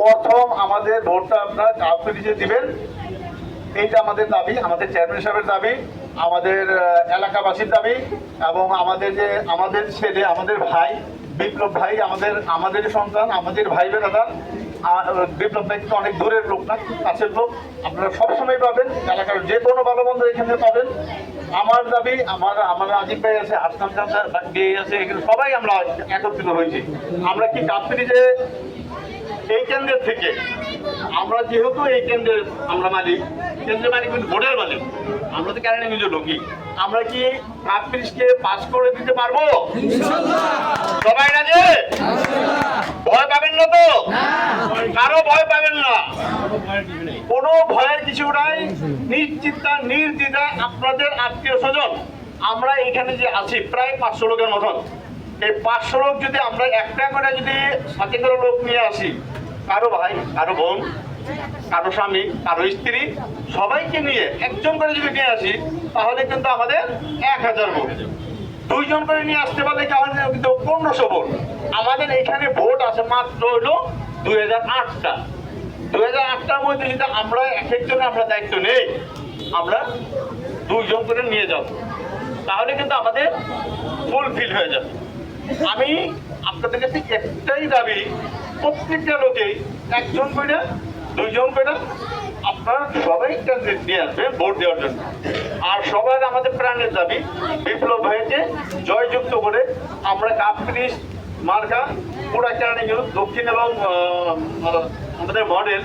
প্রথম আমাদের ভোটটা আপনারা কাউকে দিবেন। এইটা আমাদের দাবি, আমাদের চেয়ারম্যান সাহেবের দাবি, আমাদের এলাকাবাসীর দাবি এবং আমাদের যে, আমাদের ছেলে, আমাদের ভাই, বিপ্লব ভাই, আমাদের আমাদের সন্তান, আমাদের ভাই বেড়াদার বিপ্লব ভাই কিন্তু অনেক দূরের লোক না কাছের লোক। আপনারা সবসময় পাবেন, এলাকার যে কোনো ভালো বন্ধু এখানে পাবেন। আমার দাবি, আমার আমার আজিব ভাই আছে আসলাম বিয়ে আছে এখানে সবাই আমরা একত্রিত হয়েছি। আমরা কি কাপ্তিরি যে এই কেন্দ্রের থেকে আমরা যেহেতু এই কেন্দ্রের আমরা মালিক কেন্দ্রের মালিক কিন্তু ভোটের মালিক। আমরা তো কেন নিজে ঢুকি আমরা কি কাপ্তিরিশকে পাস করে দিতে পারব? সবাই না যে ভয় পাবেন না তো? কারও ভয় পাবেন না। কোনো ভয়ের কিছু নাই। নিশ্চিন্তা নির্দ্বিধা আপনাদের আত্মীয় স্বজন আমরা এখানে যে আছি প্রায় পাঁচশো লোকের মতন। এই পাঁচশো লোক যদি আমরা একটা করে যদি সাথে করে লোক নিয়ে আসি কারও ভাই, কারও বোন, কারও স্বামী, কারও স্ত্রী, সবাইকে নিয়ে একজন করে যদি নিয়ে আসি, তাহলে কিন্তু আমাদের এক হাজার ভোট। দুইজন করে নিয়ে আসতে পারলে কিন্তু পনেরোশো ভোট? আমাদের এখানে ভোট আছে মাত্র হলো দুই হাজার আটটা। দুই হাজার আটটার মধ্যে যদি আমরা এক একজনের আমরা দায়িত্ব নেই, আমরা দুইজন করে নিয়ে যাব। তাহলে কিন্তু আমাদের ফুলফিল হয়ে যাবে। আমি আপনাদের কাছে একটাই দাবি, প্রত্যেকটা লোকেই একজন করে, দুইজন করে আপনারা সবাই নিয়ে আসবে ভোট দেওয়ার জন্য। আর সবার আমাদের প্রাণের দাবি, বিপ্লব ভাইকে জয়যুক্ত করে আমরা কাপ্রিস মার্কা পুরা কেরানি দক্ষিণ এবং আমাদের মডেল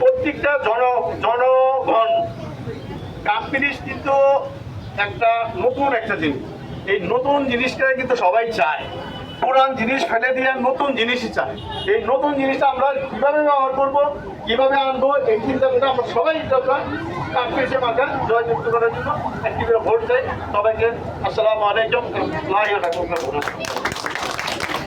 প্রত্যেকটা জন, জনগণ। কাপ্রিস কিন্তু একটা নতুন একটা জিনিস এই নতুন জিনিসটাই কিন্তু সবাই চায়। পুরান জিনিস ফেলে দিয়ে নতুন জিনিসই চাই। এই নতুন জিনিসটা আমরা কীভাবে ব্যবহার করব, কীভাবে আনব, এই চিন্তা করে আমরা সবাই কাপ্রিসে মার্কা জয়যুক্ত করার জন্য একটি ভোট দেয়। সবাইকে আসসালামু আলাইকুম।